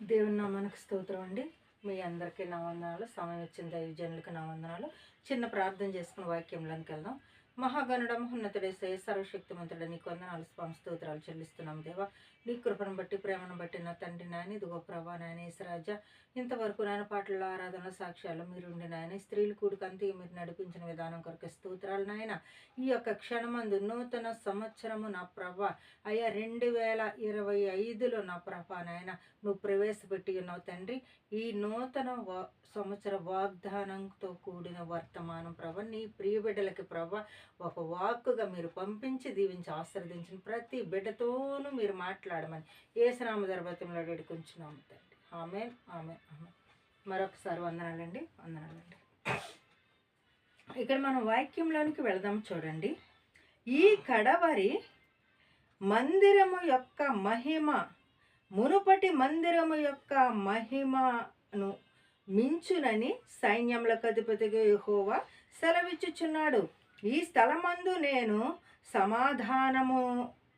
దేవుని నామానికి స్తోత్రం అండి. మీ అందరికీ నా వందనాలు సమయం వచ్చిన దైవజనులకి నా వందనాలు చిన్న ప్రార్థన చేసుకున్న వాక్యంలోకి వెళ్దాం. మహాగణుడ మహోన్నతుడే సర్వశక్తిమంతుడ నీకు వందనాలు స్వామి స్తోత్రాలు చెల్లిస్తున్నాం దేవా. నీ కృపను బట్టి ప్రేమను బట్టి నా తండ్రి నాయన ఇదిగో ప్రభా నాయన ఈశ్వరాజ ఇంతవరకు నాయన పాటల ఆరాధన సాక్ష్యాలు మీరుండి నాయన స్త్రీలు కూడుకంతి మీరు నడిపించిన విధానం కొరకు స్తోత్రాలు నాయన. ఈ యొక్క క్షణమందు నూతన సంవత్సరము నా ప్రభ. అయ్యా రెండు వేల ఇరవై ఐదులో నా ప్రభ నాయన నువ్వు ప్రవేశపెట్టి ఉన్నావు తండ్రి. ఈ నూతన వా సంవత్సర వాగ్దానంతో కూడిన వర్తమానం ప్రభ నీ ప్రియ బిడ్డలకి ప్రభ ఒక వాక్కుగా మీరు పంపించి దీవించి ఆశీర్వదించిన ప్రతి బిడ్డతోనూ మీరు మాట్లాడమని ఏసునామ దర్భతంలో వేడుకుంటున్నాము తండ్రి ఆమె ఆమె ఆమె మరొకసారి వందనాలండి వందనాలండి. ఇక్కడ మనం వాక్యంలోనికి వెళదాం చూడండి. ఈ కడవరి మందిరము యొక్క మహిమ మునుపటి మందిరము యొక్క మహిమను మించునని సైన్యములకు అధిపతిగా యెహోవా సెలవిచ్చుచున్నాడు. ఈ స్థలమందు నేను సమాధానము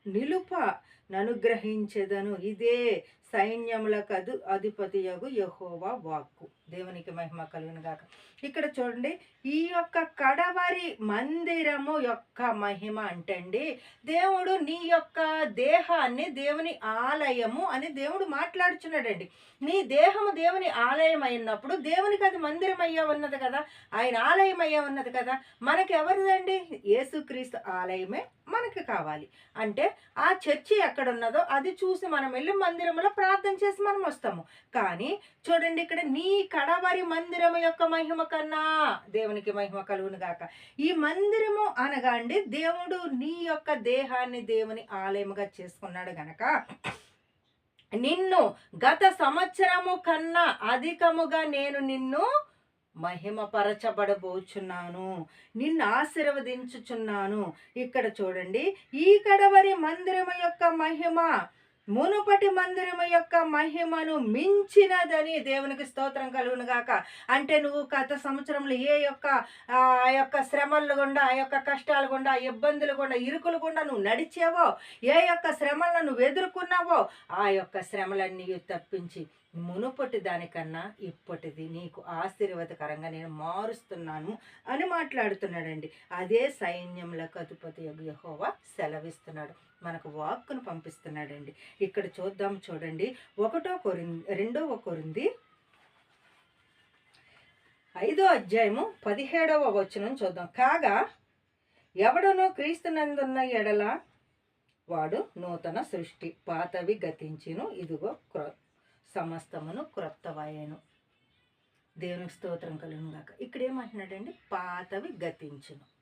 నిలుప ననుగ్రహించెదను. ఇదే సైన్యములకు అదు అధిపతియగు యహోవా వాక్కు. దేవునికి మహిమ కలుగును గాక. ఇక్కడ చూడండి ఈ యొక్క కడవరి మందిరము యొక్క మహిమ అంటే అండి దేవుడు నీ యొక్క దేహాన్ని దేవుని ఆలయము అని దేవుడు మాట్లాడుచున్నాడండి. నీ దేహము దేవుని ఆలయం అయినప్పుడు దేవునికి అది మందిరం అయ్యే ఉన్నది కదా ఆయన ఆలయం అయ్యే ఉన్నది కదా మనకి ఎవరిదండి యేసుక్రీస్తు ఆలయమే మనకి కావాలి. అంటే ఆ చర్చి ఎక్కడ ఎక్కడ ఉన్నదో అది చూసి మనం వెళ్ళి మందిరంలో ప్రార్థన చేసి మనం వస్తాము. కానీ చూడండి ఇక్కడ నీ కడవరి మందిరము యొక్క మహిమ కన్నా దేవునికి మహిమ కలుగును గాక. ఈ మందిరము అనగా అండి దేవుడు నీ యొక్క దేహాన్ని దేవుని ఆలయముగా చేసుకున్నాడు గనక నిన్ను గత సంవత్సరము కన్నా అధికముగా నేను నిన్ను మహిమపరచబడబోచున్నాను. నిన్ను ఆశీర్వదించుచున్నాను. ఇక్కడ చూడండి ఈ కడవరి మందిరము యొక్క మహిమ. మునుపటి మందిరము యొక్క మహిమను మించినదని దేవునికి స్తోత్రం కలుగును గాక అంటే నువ్వు గత సంవత్సరంలో ఏ యొక్క ఆ యొక్క శ్రమలు గుండా ఆ యొక్క కష్టాలు గుండా ఇబ్బందులు గుండా ఇరుకులు గుండా నువ్వు నడిచావో ఏ యొక్క శ్రమలను నువ్వు ఎదుర్కొన్నావో ఆ యొక్క శ్రమలన్నీ తప్పించి మునుపటి దానికన్నా ఇప్పటిది నీకు ఆశీర్వాదకరంగా నేను మారుస్తున్నాను అని మాట్లాడుతున్నాడండి. అదే సైన్యములకు అధిపతి యహోవా సెలవిస్తున్నాడు. మనకు వాక్కును పంపిస్తున్నాడండి. ఇక్కడ చూద్దాం చూడండి. ఒకటో కొరింది రెండవ కొరింది ఐదో అధ్యాయము పదిహేడవ వచనం చూద్దాం. కాగా ఎవడనో క్రీస్తునందున్న ఎడల వాడు నూతన సృష్టి పాతవి గతించిను. ఇదిగో క్రొ సమస్తమును క్రొత్తవాయను దేవునికి స్తోత్రం కలుగును ఇక్కడ ఏమంటున్నాడండి పాతవి గతించును.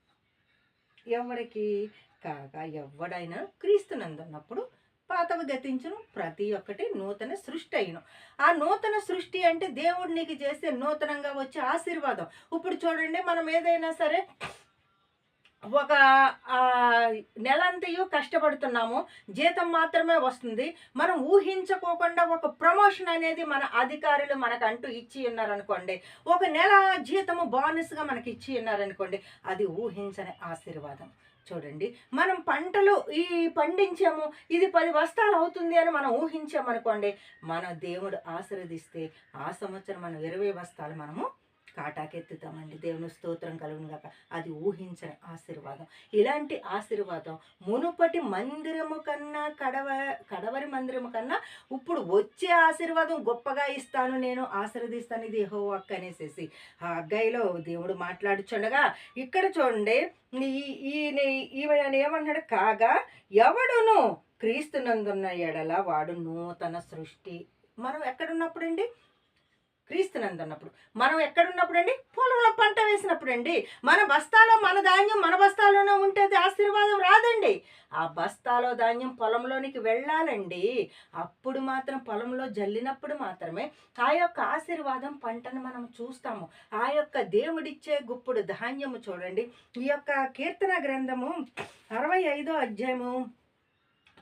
ఎవరికి? కాగా ఎవడైనా క్రీస్తునందున్నప్పుడు పాతవి గతించను ప్రతి ఒక్కటి నూతన సృష్టి అయిను. ఆ నూతన సృష్టి అంటే దేవుడు నీకు చేసే నూతనంగా వచ్చే ఆశీర్వాదం. ఇప్పుడు చూడండి మనం ఏదైనా సరే ఒక నెలంతయు కష్టపడుతున్నాము జీతం మాత్రమే వస్తుంది. మనం ఊహించుకోకుండా ఒక ప్రమోషన్ అనేది మన అధికారులు మనకు అంటూ ఇచ్చి ఉన్నారనుకోండి ఒక నెల జీతము బోనస్గా మనకి ఇచ్చి ఉన్నారనుకోండి అది ఊహించని ఆశీర్వాదం. చూడండి మనం పంటలు ఈ పండించాము ఇది పది వస్తాలు అవుతుంది అని మనం ఊహించామనుకోండి మన దేవుడు ఆశీర్వదిస్తే ఆ సంవత్సరం మనం ఇరవై వస్తాలు మనము కాటాకెత్తుతామండి. దేవుని స్తోత్రం కలుగును కాక అది ఊహించని ఆశీర్వాదం. ఇలాంటి ఆశీర్వాదం మునుపటి మందిరము కన్నా కడవ కడవరి మందిరము కన్నా ఇప్పుడు వచ్చే ఆశీర్వాదం గొప్పగా ఇస్తాను నేను ఆశీర్వదిస్తాను ఇది హో అక్క అనేసేసి. ఆ అగ్గాయిలో దేవుడు మాట్లాడుచుండగా ఇక్కడ చూడండి ఈ ఈయన ఈమె ఏమన్నాడు? కాగా ఎవడును క్రీస్తునందున్న ఎడల వాడు నూతన సృష్టి. మనం ఎక్కడున్నప్పుడండి? క్రీస్తునందున్నప్పుడు. మనం ఎక్కడున్నప్పుడు అండి పొలంలో పంట వేసినప్పుడు అండి మన బస్తాలో మన ధాన్యం మన బస్తాలోనే ఉంటే ఆశీర్వాదం రాదండి. ఆ బస్తాలో ధాన్యం పొలంలోనికి వెళ్ళాలండి. అప్పుడు మాత్రం పొలంలో జల్లినప్పుడు మాత్రమే ఆ యొక్క ఆశీర్వాదం పంటను మనం చూస్తాము. ఆ యొక్క దేవుడిచ్చే గుప్పుడు ధాన్యము చూడండి. ఈ యొక్క కీర్తన గ్రంథము అరవై ఐదో అధ్యాయము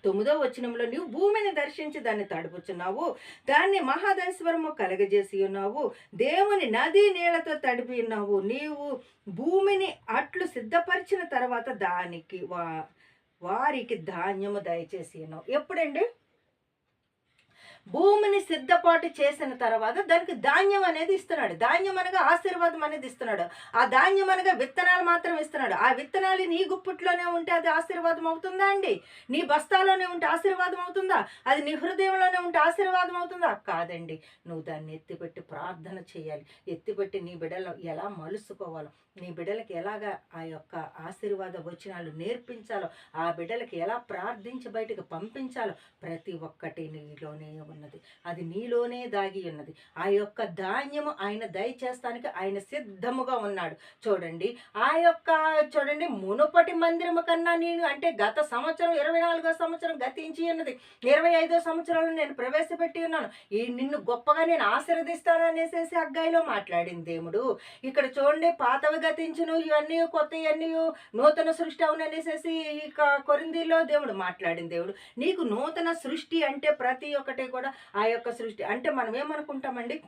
తొమ్మిదో వచనంలో నీవు భూమిని దర్శించి దాన్ని తడుపుచున్నావు. దాన్ని మహాదైశ్వరము కలగజేసి ఉన్నావు. దేవుని నది నీళ్ళతో తడిపి ఉన్నావు. నీవు భూమిని అట్లు సిద్ధపరిచిన తర్వాత దానికి వా వారికి ధాన్యము దయచేసి ఉన్నావు. ఎప్పుడండి? భూమిని సిద్ధపాటు చేసిన తర్వాత దానికి ధాన్యం అనేది ఇస్తున్నాడు. ధాన్యం అనగా ఆశీర్వాదం అనేది ఇస్తున్నాడు. ఆ ధాన్యం అనగా విత్తనాలు మాత్రం ఇస్తున్నాడు. ఆ విత్తనాలు నీ గుప్పిట్లోనే ఉంటే అది ఆశీర్వాదం అవుతుందా అండి? నీ బస్తాలోనే ఉంటే ఆశీర్వాదం అవుతుందా? అది నీ హృదయంలోనే ఉంటే ఆశీర్వాదం అవుతుందా? కాదండి. నువ్వు దాన్ని ఎత్తిపెట్టి ప్రార్థన చేయాలి. ఎత్తిపెట్టి నీ బిడ్డలు ఎలా మలుసుకోవాలో నీ బిడ్డలకి ఎలాగా ఆ యొక్క ఆశీర్వాద వచనాలు నేర్పించాలో ఆ బిడ్డలకి ఎలా ప్రార్థించి బయటకు పంపించాలో ప్రతి ఒక్కటి నీలోనే ఉన్నది. అది నీలోనే దాగి ఉన్నది. ఆ యొక్క ధాన్యము ఆయన దయచేస్తానికి ఆయన సిద్ధముగా ఉన్నాడు. చూడండి ఆ యొక్క చూడండి మునుపటి మందిరము కన్నా నేను అంటే గత సంవత్సరం ఇరవై నాలుగో సంవత్సరం గతించి ఉన్నది. ఇరవై ఐదో సంవత్సరంలో నేను ప్రవేశపెట్టి ఉన్నాను. ఈ నిన్ను గొప్పగా నేను ఆశీర్వదిస్తాననేసేసి అగ్గాయిలో మాట్లాడింది దేవుడు. ఇక్కడ చూడండి పాతవి గతించును ఇవన్నీ కొత్త ఇవన్నీ నూతన సృష్టి అవుననేసేసి ఇక కొరిందీలో దేవుడు మాట్లాడింది దేవుడు. నీకు నూతన సృష్టి అంటే ప్రతి ఒక్కటి కూడా ఆ యొక్క సృష్టి. అంటే మనం ఏమనుకుంటామండి?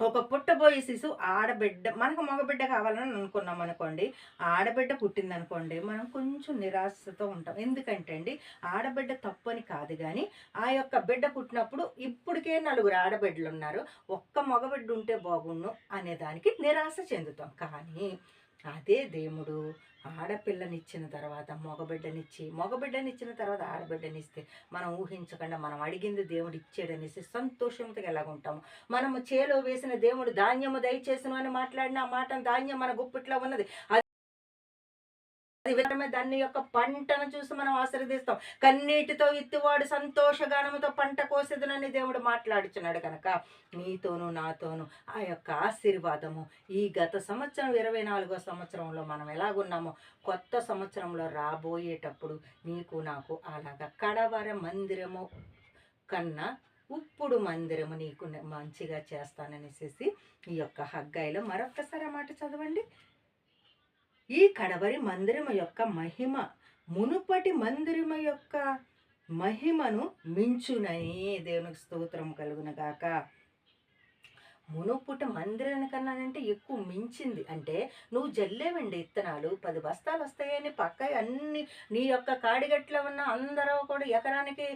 ఒక పుట్టబోయే శిశువు ఆడబిడ్డ మనకు మగబిడ్డ కావాలని అనుకున్నాం అనుకోండి ఆడబిడ్డ పుట్టింది అనుకోండి మనం కొంచెం నిరాశతో ఉంటాం. ఎందుకంటే అండి ఆడబిడ్డ తప్పని కాదు కానీ ఆ యొక్క బిడ్డ పుట్టినప్పుడు ఇప్పటికే నలుగురు ఆడబిడ్డలు ఉన్నారు ఒక్క మగబిడ్డ ఉంటే బాగుండు అనే దానికి నిరాశ చెందుతాం. కానీ అదే దేవుడు ఆడపిల్లనిచ్చిన తర్వాత మగబిడ్డనిచ్చి మగబిడ్డనిచ్చిన తర్వాత ఆడబిడ్డనిస్తే మనం ఊహించకుండా మనం అడిగింది దేవుడు ఇచ్చాడనేసి సంతోషంతో ఎలాగుంటాము. మనము చేలో వేసిన దేవుడు ధాన్యము దయచేసిన అని మాట్లాడిన ఆ మాట ధాన్యం మన గుప్పిట్లో ఉన్నది. దాన్ని దాని యొక్క పంటను చూసి మనం ఆశీర్వదిస్తాం. కన్నీటితో విత్తువాడు సంతోషగానముతో పంట కోసేదనని దేవుడు మాట్లాడుచున్నాడు కనుక నీతోను నాతోనూ ఆ యొక్క ఆశీర్వాదము ఈ గత సంవత్సరం ఇరవై నాలుగో సంవత్సరంలో మనం ఎలాగున్నామో కొత్త సంవత్సరంలో రాబోయేటప్పుడు నీకు నాకు అలాగా కడవర మందిరము కన్నా ఇప్పుడు మందిరము నీకు మంచిగా చేస్తాననేసి ఈ యొక్క హగ్గాయిలో మరొక్కసారి మాట చదవండి. ఈ కడవరి మందిరము యొక్క మహిమ మునుపటి మందిరము యొక్క మహిమను మించునని దేవునికి స్తోత్రం కలుగునగాక మునుపుట మందిరాని కన్నానంటే ఎక్కువ మించింది. అంటే నువ్వు జల్లేవండి ఇత్తనాలు. పది బస్తాలు వస్తాయని పక్క అన్ని నీ యొక్క కాడిగట్లో ఉన్న అందరూ కూడా ఎకరానికి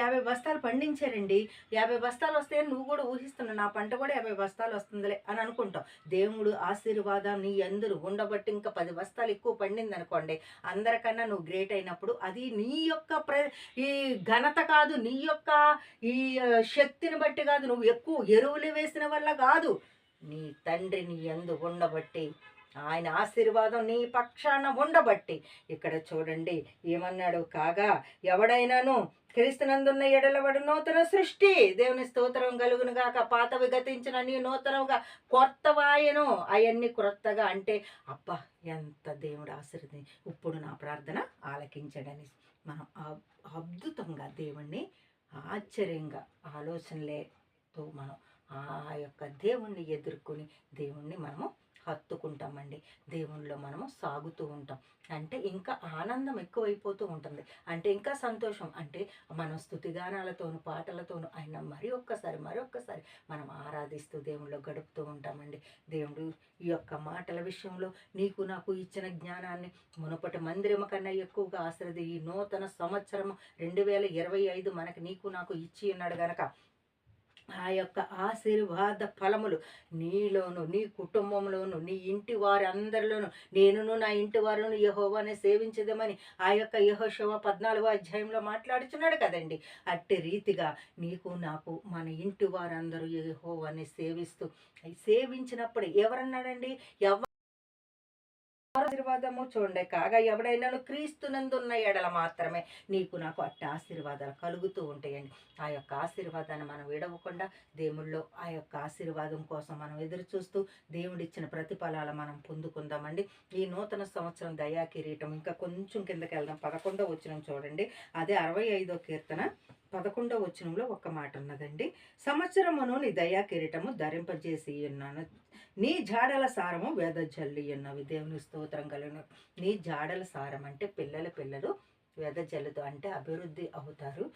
యాభై బస్తాలు పండించారండి. యాభై బస్తాలు వస్తాయని నువ్వు కూడా ఊహిస్తున్నావు. నా పంట కూడా యాభై బస్తాలు వస్తుందిలే అని అనుకుంటావు. దేవుడు ఆశీర్వాదం నీ అందరూ ఉండబట్టి ఇంకా పది బస్తాలు ఎక్కువ పండింది అనుకోండి అందరికన్నా నువ్వు గ్రేట్ అయినప్పుడు అది నీ యొక్క ప్ర ఈ ఘనత కాదు. నీ యొక్క ఈ శక్తిని బట్టి కాదు. నువ్వు ఎక్కువ ఎరువులు వేసిన వల్ల కాదు. నీ తండ్రి నీ ఎందు ఉండబట్టి ఆయన ఆశీర్వాదం నీ పక్షాన ఉండబట్టి. ఇక్కడ చూడండి ఏమన్నాడు? కాగా ఎవడైనాను క్రీస్తునందున్న ఎడలవడు నూతన సృష్టి. దేవుని స్తోత్రం కలుగును గాక. పాత విగతించిన నీ నూతనంగా కొత్తవాయను. అవన్నీ క్రొత్తగా అంటే అబ్బా ఎంత దేవుడు ఆశీర్వది ఇప్పుడు నా ప్రార్థన ఆలకించడని. మనం అద్భుతంగా దేవుణ్ణి ఆశ్చర్యంగా ఆలోచనలేతో మనం ఆ యొక్క దేవుణ్ణి ఎదుర్కొని దేవుణ్ణి మనము హత్తుకుంటామండి. దేవునిలో మనము సాగుతూ ఉంటాం. అంటే ఇంకా ఆనందం ఎక్కువైపోతూ ఉంటుంది. అంటే ఇంకా సంతోషం. అంటే మనం స్థుతిగానాలతోను పాటలతోను ఆయన మరి ఒక్కసారి మరి ఒక్కసారి మనం ఆరాధిస్తూ దేవుళ్ళు గడుపుతూ ఉంటామండి. దేవుడు ఈ యొక్క మాటల విషయంలో నీకు నాకు ఇచ్చిన జ్ఞానాన్ని మునుపటి మందిరము కన్నా ఎక్కువగా ఆశ్రది ఈ నూతన సంవత్సరం రెండు వేల ఇరవై ఐదు మనకి నీకు నాకు ఇచ్చి ఉన్నాడు గనక ఆ యొక్క ఆశీర్వాద ఫలములు నీలోను నీ కుటుంబంలోను నీ ఇంటి వారి అందరిలోను. నేనును నా ఇంటి వారును యహోవాని సేవించదమని ఆ యొక్క యహోశవ పద్నాలుగో అధ్యాయంలో మాట్లాడుచున్నాడు కదండి. అట్టి రీతిగా నీకు నాకు మన ఇంటి వారందరూ యహోవాని సేవిస్తూ సేవించినప్పుడు ఎవరన్నాడండి? ఎవ ఆశీర్వాదము చూడండి. కాగా ఎవడైనాను క్రీస్తునందున్న ఎడల మాత్రమే నీకు నాకు అట్ట ఆశీర్వాదాలు కలుగుతూ ఉంటాయండి. ఆ యొక్క ఆశీర్వాదాన్ని మనం విడవకుండా దేవుళ్ళో ఆ యొక్క ఆశీర్వాదం కోసం మనం ఎదురు చూస్తూ దేవుడిచ్చిన ప్రతిఫలాలు మనం పొందుకుందామండి. ఈ నూతన సంవత్సరం దయా కిరీటం ఇంకా కొంచెం కిందకి వెళ్దాం. పదకొండో వచ్చిన చూడండి. అదే అరవై ఐదో కీర్తన పదకొండో వచనంలో ఒక మాట ఉన్నదండి. సంవత్సరమును నీ దయా కిరీటము ధరింపజేసి ఉన్నాను. నీ జాడల సారము వేద జల్లి ఉన్నవి దేవుని స్తోత్రం కలను నీ జాడల సారం అంటే పిల్లల పిల్లలు వేద జల్లుతో అంటే అభివృద్ధి అవుతారు.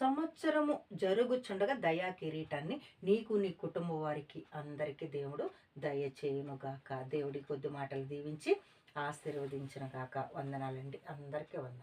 సంవత్సరము జరుగుచుండగా దయా కిరీటాన్ని నీకు నీ కుటుంబ వారికి అందరికీ దేవుడు దయచేయునుగాక. దేవుడి కొద్ది మాటలు దీవించి ఆశీర్వదించిన గాక వందనాలండి. అందరికీ వందనాలు.